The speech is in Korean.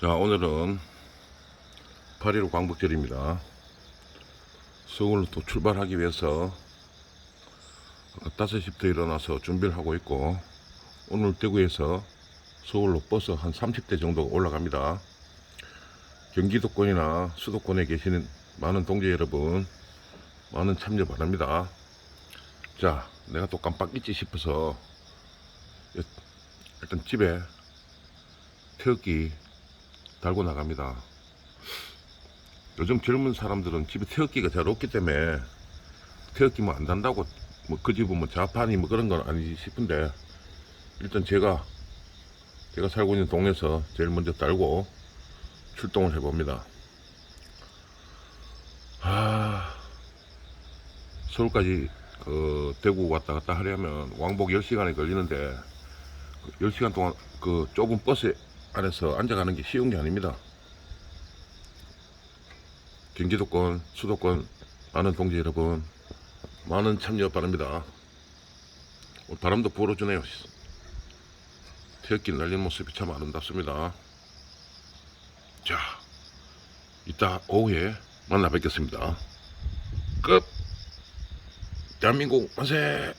자, 오늘은 8.15 광복절입니다. 서울로 또 출발하기 위해서 아까 5시부터 일어나서 준비를 하고 있고, 오늘 대구에서 서울로 버스 한 30대 정도가 올라갑니다. 경기도권이나 수도권에 계시는 많은 동지 여러분, 많은 참여 바랍니다. 자, 내가 또 깜빡 잊지 싶어서 일단 집에 태극기 달고 나갑니다. 요즘 젊은 사람들은 집에 태극기가 잘 없기 때문에 태극기 뭐 안 단다고 뭐 그 집은 뭐 좌판이 뭐 그런 건 아니지 싶은데 일단 제가 제가 살고 있는 동네에서 제일 먼저 달고 출동을 해봅니다. 아 서울까지 그 대구 왔다 갔다 하려면 왕복 10시간이 걸리는데 10시간 동안 그 좁은 버스 안에서 앉아가는 게 쉬운 게 아닙니다. 경기도권, 수도권 많은 동지 여러분 많은 참여 바랍니다. 바람도 불어주네요. 태극기 날린 모습이 참 아름답습니다. 자, 이따 오후에 만나 뵙겠습니다. 끝! 대한민국 만세!